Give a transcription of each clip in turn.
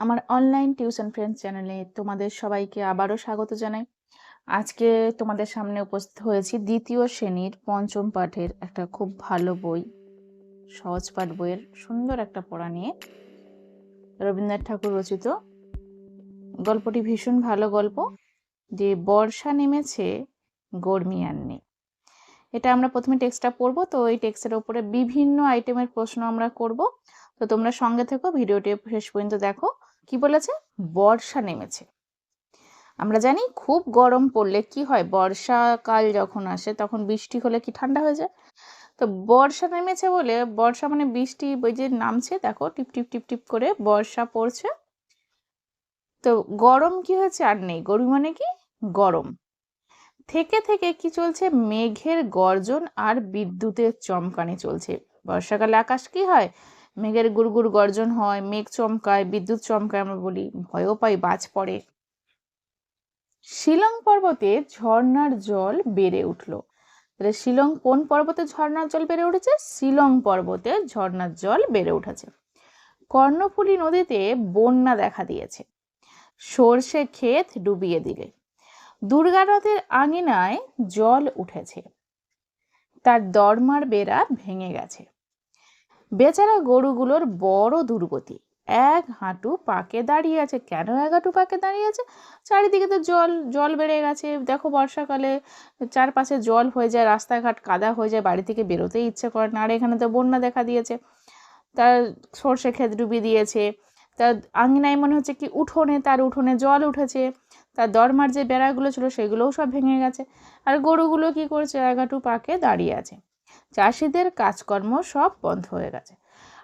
আমার online tuition friends চ্যানেলে তোমাদের সবাইকে আবারও স্বাগত জানাই। আজকে তোমাদের সামনে উপস্থিত হয়েছি দ্বিতীয় শ্রেণির পঞ্চম পাঠের একটা খুব ভালো বই, সহজ পাঠ বইয়ের সুন্দর একটা পড়া নিয়ে। রবীন্দ্রনাথ ঠাকুর রচিত। গল্পটি ভীষণ ভালো গল্প, যে বর্ষা নেমেছে গরমি আর নেই এটা আমরা প্রথমে টেক্সটটা পড়ব, তো এই টেক্সটের ওপরে বিভিন্ন আইটেমের প্রশ্ন আমরা করব। তো তোমরা সঙ্গে থেকো, ভিডিওটি শেষ পর্যন্ত দেখো। কি বলেছে? বর্ষা নেমেছে। আমরা জানি খুব গরম পড়লে কি হয়? বর্ষাকাল যখন আসে তখন বৃষ্টি হলে কি ঠান্ডা হয়ে যায়? তো বর্ষা নেমেছে বলে, বর্ষা মানে বৃষ্টি ওই যে নামছে, দেখো, টিপ টিপ টিপ টিপ করে বর্ষা পড়ছে। তো গরম কি হয়েছে? আর নেই। গরম মানে কি? গরম। থেকে থেকে কি চলছে? মেঘের গর্জন আর বিদ্যুতের চমকানি চলছে। বর্ষাকালে আকাশ কি হয়? মেঘের গুড়গুড় গর্জন হয়, মেঘ চমকায়, বিদ্যুৎ চমকায় আমরা বলি, ভয়ও পাই, বাজ পড়ে। শিলং পর্বতে ঝর্ণার জল বেড়ে উঠল। তাহলে শিলং কোন পর্বতে ঝর্ণার জল বেড়ে উঠেছে? শিলং পর্বতে ঝর্ণার জল বেড়ে উঠেছে। কর্ণফুলী নদীতে বন্যা দেখা দিয়েছে। সর্ষে ক্ষেত ডুবিয়ে দিলে। দুর্গারথের আঙিনায় জল উঠেছে। তার দরমার বেড়া ভেঙে গেছে। বেচারা গরুগুলোর বড় দুর্গতি। এক হাঁটু পাকে দাঁড়িয়ে আছে। কেন এক হাঁটু পাকে দাঁড়িয়ে আছে? চারিদিকে তো জল জল বেড়ে গেছে। দেখো বর্ষাকালে চারপাশে জল হয়ে যায়, রাস্তাঘাট কাদা হয়ে যায়, বাড়ি থেকে বেরোতেই ইচ্ছে করে না। আর এখানে তো বন্যা দেখা দিয়েছে। তার সর্ষে ক্ষেত ডুবিয়ে দিয়েছে। তার আঙিনায় মনে হচ্ছে কি উঠোনে, তার উঠোনে জল উঠেছে। তার দরমার যে বেড়াগুলো ছিল, সেগুলোও সব ভেঙে গেছে। আর গরুগুলো কি করছে? এক হাঁটু পাকে দাঁড়িয়ে আছে। চাষিদের কাজকর্ম সব বন্ধ হয়ে গেছে।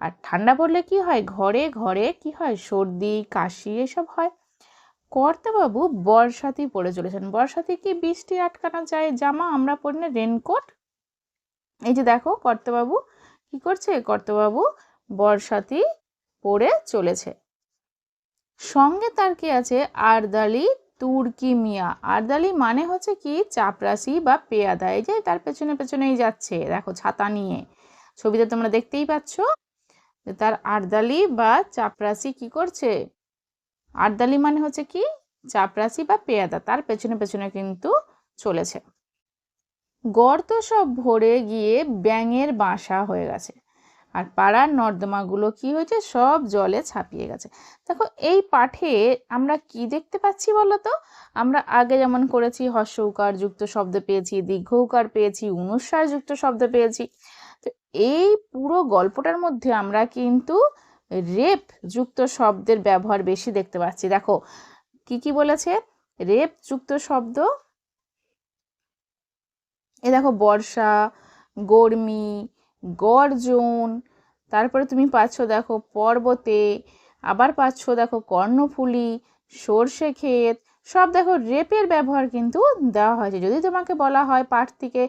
আর ঠান্ডা পড়লে কি হয়? ঘরে ঘরে কি হয়? সর্দি, কাশি এসব হয়। কর্তাবাবু বর্ষাতেই পড়ে চলেছেন। বর্ষাতে কি বৃষ্টি আটকানো যায়? জামা, আমরা পরি না রেনকোট? এই যে দেখো, কর্তাবাবু কি করছে? কর্তাবাবু বর্ষাতেই পড়ে চলেছে। সঙ্গে তার কি আছে? আরদালি তুর্কি মিয়া। আরদালি মানে হচ্ছে কি, চাপরাশি বা পেয়াদা। এই যে তার পেছনে পেছনেই যাচ্ছে, দেখো ছাতা নিয়ে। ছবিতে তোমরা দেখতেই পাচ্ছ যে তার আরদালি বা চাপরাশি কি করছে? আরদালি মানে হচ্ছে কি, চাপরাশি বা পেয়াদা, তার পেছনে পেছনে কিন্তু চলেছে। গর্ত সব ভরে গিয়ে ব্যাঙের বাসা হয়ে গেছে। আর পাড়ার নর্দমাগুলো কি হয়েছে? সব জলে ছাপিয়ে গেছে। দেখো, এই পাঠে আমরা কি দেখতে পাচ্ছি বলো তো আমরা আগে যেমন করেছি হর্ষৌকার যুক্ত শব্দ পেয়েছি, দীর্ঘৌকার পেয়েছি অনুস্বার যুক্ত শব্দ পেয়েছি। তো এই পুরো গল্পটার মধ্যে আমরা কিন্তু রেপ যুক্ত শব্দের ব্যবহার বেশি দেখতে পাচ্ছি। দেখো, কি কি বলেছে? রেপ যুক্ত শব্দ, এ দেখো, বর্ষা, গরমি গর্জন, তারপরে তুমি পাচ্ছ, দেখো, পর্বতে, আবার পাচ্ছ, দেখো, কর্ণফুলি, সর্ষে ক্ষেত, সব দেখো, রেপের ব্যবহার কিন্তু দেওয়া হয়েছে। যদি তোমাকে বলা হয় পাঠ থেকে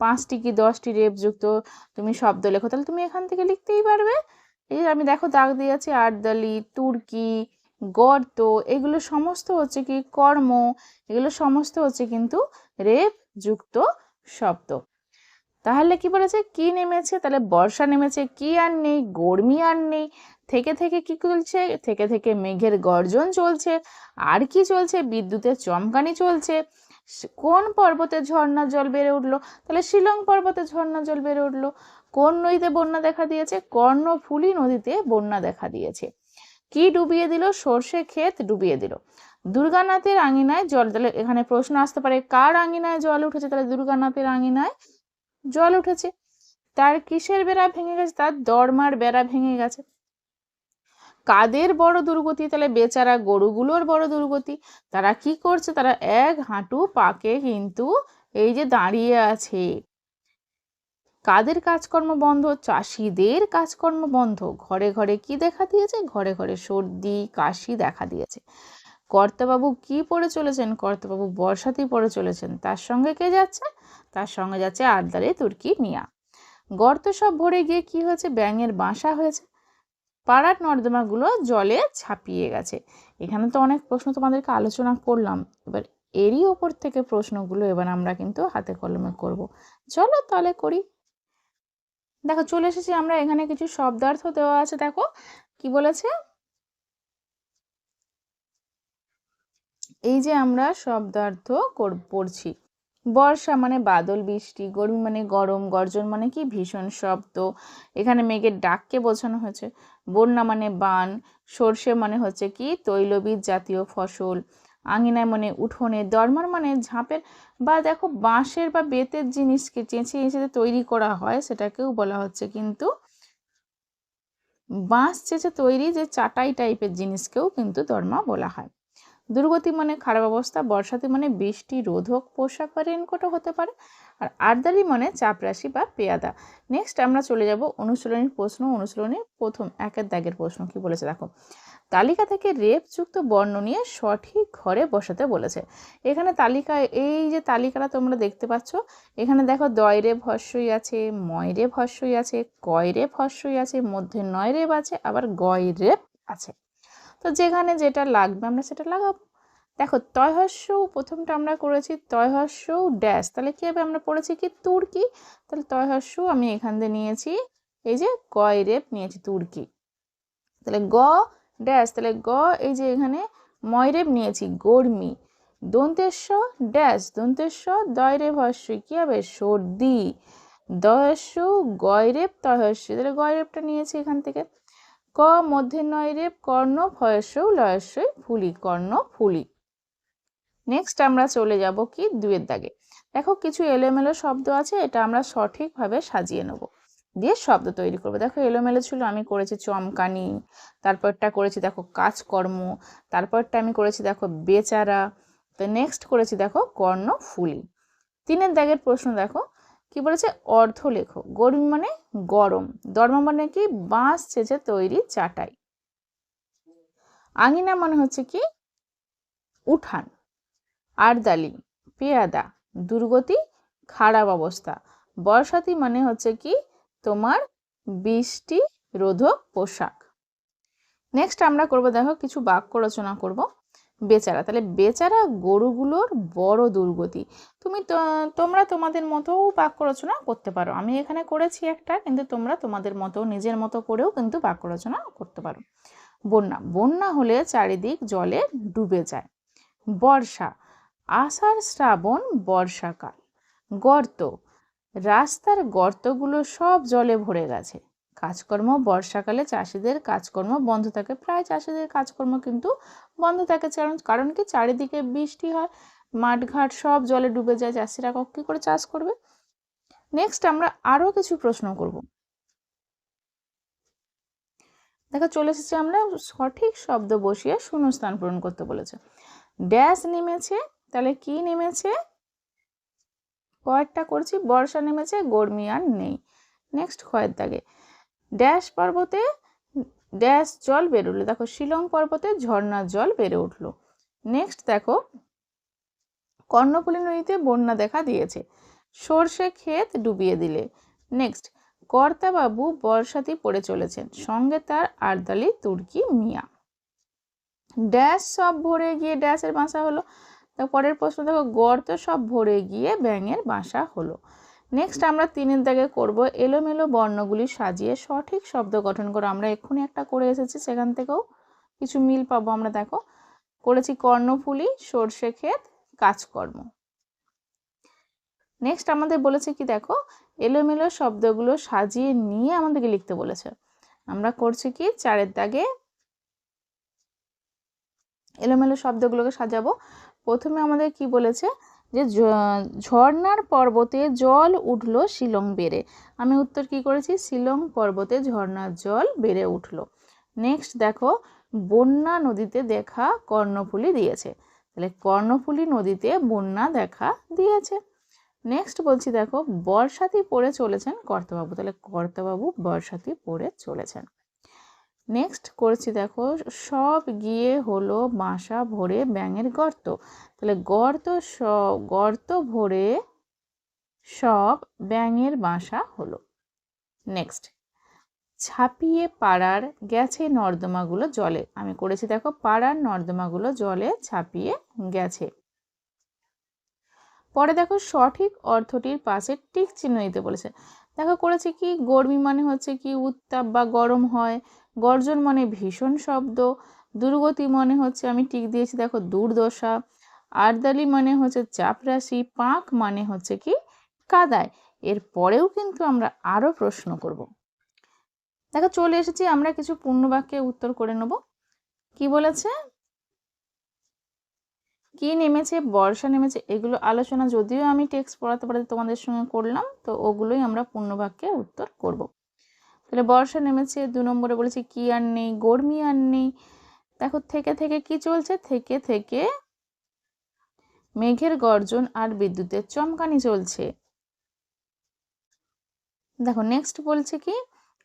পাঁচটি কি দশটি রেপযুক্ত তুমি শব্দ লেখো, তাহলে তুমি এখান থেকে লিখতেই পারবে। এই আমি দেখো, দাগ দিয়েছি, আর্দালি, তুর্কি, গর্ত, এগুলো সমস্ত হচ্ছে কি কর্ম, এগুলো সমস্ত হচ্ছে কিন্তু রেপ যুক্ত শব্দ। তাহলে কি বলেছে? কি নেমেছে? তাহলে বর্ষা নেমেছে। কি আর নেই? গরমি আর নেই। থেকে থেকে কি চলছে থেকে থেকে মেঘের গর্জন চলছে। আর কি চলছে? বিদ্যুতের চমকানি চলছে। কোন পর্বতে ঝর্ণা জল বেড়ে উঠল? তাহলে শিলং পর্বতে ঝর্ণা জল বেড়ে উঠল। কোন নদীতে বন্যা দেখা দিয়েছে? কর্ণফুলি নদীতে বন্যা দেখা দিয়েছে। কি ডুবিয়ে দিল? সর্ষে ক্ষেত ডুবিয়ে দিল। দুর্গানাথের আঙিনায় জল, তাহলে এখানে প্রশ্ন আসতে পারে, কার আঙিনায় জল উঠেছে? তাহলে দুর্গানাথের আঙিনায় জল উঠেছে। তার কিসের বেড়া ভেঙে গেছে? তার দরমার বেড়া ভেঙে গেছে। কাদের বড় দুর্গতি? তাহলে বেচারা গরুগুলোর বড় দুর্গতি। তারা কি করছে? তারা এক হাঁটু পাকে কিন্তু এই যে দাঁড়িয়ে আছে। কাদের কাজকর্ম বন্ধ? চাষিদের কাজকর্ম বন্ধ। ঘরে ঘরে কি দেখা দিয়েছে? ঘরে ঘরে সর্দি, কাশি দেখা দিয়েছে। কর্তাবাবু কি পরে চলেছেন? কর্তাবাবু বর্ষাতেই পড়ে চলেছেন। তার সঙ্গে কে যাচ্ছে? তার সঙ্গে যাচ্ছে আরদারে তুর্কি মিয়া। গর্ত সব ভরে গিয়ে কি হয়েছে? ব্যাঙের বাসা হয়েছে। পাড়ার নর্দমাগুলো জলে ছাপিয়ে গেছে। এখানে তো অনেক প্রশ্ন তোমাদেরকে আলোচনা করলাম। এবার এরই ওপর থেকে প্রশ্নগুলো এবার আমরা কিন্তু হাতে কলমে করব। চলো তাহলে করি। দেখো, চলে এসেছি আমরা। এখানে কিছু শব্দার্থ দেওয়া আছে। দেখো, কি বলেছে? এই যে আমরা শব্দার্থ পড়ছি। বর্ষা মানে বাদল, বৃষ্টি গরমি মানে গরম, গর্জন মানে কি? ভীষণ শব্দ। এখানে মেঘের ডাককে বোঝানো হয়েছে। বন্যা মানে বান, সর্ষে মানে হচ্ছে কি? তৈলবীজ জাতীয় ফসল। আঙিনায় মানে উঠোনে, দরমার মানে ঝাঁপের বা দেখো বাঁশের বা বেতের জিনিসকে চেঁচে চেঁচে তৈরি করা হয়, সেটাকেও বলা হচ্ছে। কিন্তু বাঁশ চেঁচে তৈরি, যে চাটাই টাইপের জিনিসকেও কিন্তু দরমা বলা হয়। দুর্গতি মানে খারাপ অবস্থা, বর্ষাতি মানে বৃষ্টি, রোধক, পোশাক বা রেনকোটও হতে পারে। আর আর্দালি মানে চাপরাশি বা পেয়াদা। নেক্সট আমরা চলে যাব অনুশীলনীর প্রশ্ন। অনুশীলনীর প্রথম একের দাগের প্রশ্ন কি বলেছে দেখো। তালিকা থেকে রেপযুক্ত বর্ণ নিয়ে সঠিক ঘরে বসাতে বলেছে। এখানে তালিকা এই যে তালিকাটা তোমরা দেখতে পাচ্ছ, এখানে দেখো দয় রেপ হস্যই আছে, ময় রেপ হস্যই আছে, কয় রেপ হস্যই আছে, মধ্যে নয় রেপ আছে, আবার গয় রেপ আছে। তো যেখানে যেটা লাগবে আমরা সেটা লাগাবো। দেখো তয়হস্য প্রথমটা আমরা করেছি তয়হস্য ড্যাশ তাহলে কী হবে? আমরা পড়েছি কি? তুর্কি। তাহলে তয়হস্য আমি এখান দিয়ে নিয়েছি, এই যে গয় রেপ নিয়েছি তুর্কি। তাহলে গ ড্যাশ তাহলে গ, এই যে এখানে ময়রেপ নিয়েছি, গরমি। দন্তেশ্ব ড্যাশ দন্তেশ্ব দয়রে ভস্যই কী হবে? সর্দি। দহস্য গয়রেপ তহস্য। তাহলে গয়রেপটা নিয়েছি এখান থেকে। ক মধ্যে নয় রেপ কর্ণ ভয়স্য লয়স্যই ফুলি কর্ণ ফুলি। নেক্সট আমরা চলে যাব কি দুয়ের দাগে। দেখো কিছু এলোমেলো শব্দ আছে, এটা আমরা সঠিকভাবে সাজিয়ে নেব। দিয়ে শব্দ তৈরি করব। দেখো এলোমেলো ছিল, আমি করেছি চমকানি, তারপরটা করেছি দেখো কাজকর্ম, তারপরটা আমি করেছি দেখো বেচারা, তো নেক্সট করেছি দেখো কর্ণ ফুলি। তিনের দাগের প্রশ্ন দেখো কি বলেছে? অর্ধ লেখো গরম মানে গরম। ধর্ম মানে কি? বাঁশ ছেঁচে তৈরি চাটাই। আঙিনা মানে হচ্ছে কি? উঠান, আরদালি, পেয়াদা, দুর্গতি, খারাপ অবস্থা। বর্ষাতি মানে হচ্ছে কি? তোমার বৃষ্টি রোধক পোশাক। নেক্সট আমরা করব, দেখো, কিছু বাক্য রচনা করব। বেচারা। তাহলে বেচারা গরুগুলোর বড় দুর্গতি। তুমি তোমরা তোমাদের মতো বাক্য রচনা করতে পারো। আমি এখানে করেছি একটা, কিন্তু তোমরা তোমাদের মতো, নিজের মতো করেও কিন্তু বাক্য রচনা করতে পারো। বন্যা। বন্যা হলে চারিদিক জলে ডুবে যায়। বর্ষা। আষাঢ় শ্রাবণ বর্ষাকাল। গর্ত। রাস্তার গর্তগুলো সব জলে ভরে গেছে। কাজকর্ম বর্ষাকালে চাষিদের কাজকর্ম বন্ধ থাকে। প্রায় চাষিদের কাজকর্ম কিন্তু বন্ধ থাকে। কারণ কারণ কি? চারিদিকে বৃষ্টি হয়, মাঠঘাট সব জলে ডুবে যায়। চাষিরা কী করে চাষ করবে? নেক্সট আমরা আরও কিছু প্রশ্ন করব। দেখো, চলে এসেছি আমরা সঠিক শব্দ বসিয়ে শূন্যস্থান পূরণ করতে বলেছে। ড্যাশ নেমেছে, তাহলে কি নেমেছে? কয়েকটা করছি, বর্ষা নেমেছে, গরমি আর নেই। নেক্সট কয়ের দাগে। ড্যাশ পর্বতে, ড্যাশ জল বেরোলো দেখো, শিলং পর্বতে ঝর্ণার জল বেড়ে উঠল। নেক্সট দেখো, কর্ণফুলী নদীতে বন্যা দেখা দিয়েছে। সর্ষে ক্ষেত ডুবিয়ে দিলে। নেক্সট কর্তাবাবু বর্ষাতি পড়ে চলেছেন। সঙ্গে তার আর্দালি তুর্কি মিয়া। ড্যাশ সব ভরে গিয়ে ড্যাশের বাসা হলো। পরের প্রশ্ন দেখো গর্ত সব ভরে গিয়ে ব্যাঙের বাসা হলো। নেক্সট আমরা তিনের দাগে করব এলোমেলো বর্ণগুলি সাজিয়ে সঠিক শব্দ গঠন করে। আমরা এক্ষুনি একটা করে এসেছি, সেখান থেকেও কিছু মিল পাবো আমরা, দেখো। করেছি কর্ণফুলি, সর্ষে ক্ষেত, কাজকর্ম। নেক্সট আমাদের বলেছে কি, দেখো, এলোমেলো শব্দগুলো সাজিয়ে নিয়ে আমাদেরকে লিখতে বলেছে। আমরা করছি কি, চারের দাগে এলোমেলো শব্দগুলোকে সাজাবো। প্রথমে আমাদের কি বলেছে যে ঝর্নার পর্বতে জল উঠল শিলং বেড়ে। আমি উত্তর কি করেছি? শিলং পর্বতে ঝর্নার জল বেড়ে উঠল। নেক্সট দেখো, বন্যা নদীতে দেখা কর্ণফুলি দিয়েছে। তাহলে কর্ণফুলি নদীতে বন্যা দেখা দিয়েছে। নেক্সট বলছি দেখো, বর্ষাতি পড়ে চলেছেন কর্তাবাবু। তাহলে কর্তাবাবু বর্ষাতি পড়ে চলেছেন। নেক্সট করেছি দেখো, সব গিয়ে হলো বাসা ভরে ব্যাঙের গর্ত। তাহলে গর্ত সব গর্ত ভরে সব ব্যাঙের বাসা হলো। নেক্সট ছাপিয়ে পাড়ার গেছে নর্দমাগুলো জলে। আমি করেছি দেখো, পাড়ার নর্দমাগুলো জলে ছাপিয়ে গেছে। পরে দেখো, সঠিক অর্থটির পাশে টিক চিহ্ন দিতে বলেছে। দেখো করেছে কি, গরমি মানে হচ্ছে কি, উত্তাপ বা গরম হয়। গর্জন মানে ভীষণ শব্দ, দুর্গতি মনে হচ্ছে, আমি টিক দিয়েছি, দেখো, দুর্দশা। আর্দালি মানে হচ্ছে চাপরাশি পাঁক মানে হচ্ছে কি কাদায়। এর পরেও কিন্তু আমরা আরও প্রশ্ন করব। দেখো, চলে এসেছি, আমরা কিছু পূর্ণবাক্যে উত্তর করে নেব। কি বলেছে? কি নেমেছে? বর্ষা নেমেছে, এগুলো আলোচনা, যদিও আমি টেক্সট পড়াতে পড়াতে তোমাদের সঙ্গে করলাম, তো ওগুলোই আমরা পূর্ণবাক্যে উত্তর করব। তাহলে বর্ষা নেমেছে, দু নম্বরে বলেছি কি আর নেই, গরমি আর নেই। দেখো, থেকে থেকে কি চলছে? থেকে থেকে মেঘের গর্জন আর বিদ্যুতের চমকানি চলছে। দেখো নেক্সট বলছে কি,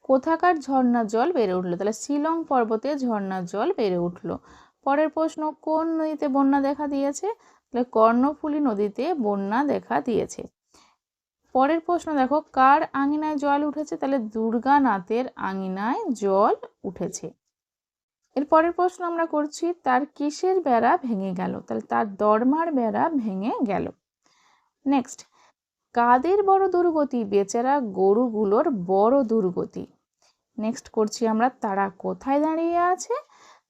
কোথাকার ঝর্ণার জল বেড়ে উঠল? তাহলে শিলং পর্বতে ঝর্ণার জল বেড়ে উঠল। পরের প্রশ্ন, কোন নদীতে বন্যা দেখা দিয়েছে? তাহলে কর্ণফুলী নদীতে বন্যা দেখা দিয়েছে। পরের প্রশ্ন দেখো, কার আঙিনায় জল উঠেছে? তাহলে দুর্গানাথের আঙিনায় জল উঠেছে। এর পরের প্রশ্ন আমরা করছি, তার কিসের বেড়া ভেঙে গেল? তাহলে তার দরমার বেড়া ভেঙে গেল। নেক্সট কাদের বড় দুর্গতি? বেচারা গরুগুলোর বড় দুর্গতি। নেক্সট করছি আমরা, তারা কোথায় দাঁড়িয়ে আছে?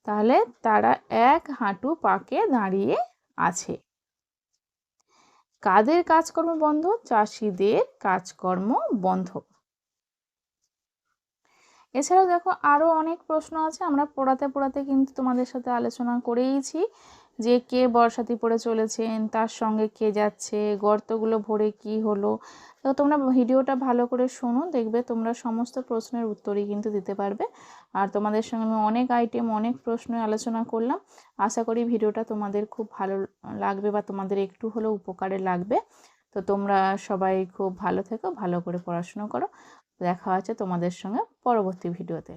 তাহলে তারা এক হাঁটু পাকে দাঁড়িয়ে আছে। কাদের কাজকর্ম বন্ধ? চাষিদের কাজকর্ম বন্ধ। এছাড়াও দেখো আরও অনেক প্রশ্ন আছে, আমরা পড়াতে পড়াতে কিন্তু তোমাদের সাথে আলোচনা করেইছি। যে কে বর্ষাতি পড়ে চলেছেন, তার সঙ্গে কে যাচ্ছে, গর্তগুলো ভরে কি হলো। তো তোমরা ভিডিওটা ভালো করে শোনো, দেখবে তোমরা সমস্ত প্রশ্নের উত্তরই কিন্তু দিতে পারবে। আর তোমাদের সঙ্গে আমি অনেক আইটেম অনেক প্রশ্ন আলোচনা করলাম। আশা করি ভিডিওটা তোমাদের খুব ভালো লাগবে বা তোমাদের একটু হলেও উপকারে লাগবে। তো তোমরা সবাই খুব ভালো থেকো, ভালো করে পড়াশুনো করো। দেখা হচ্ছে তোমাদের সঙ্গে পরবর্তী ভিডিওতে।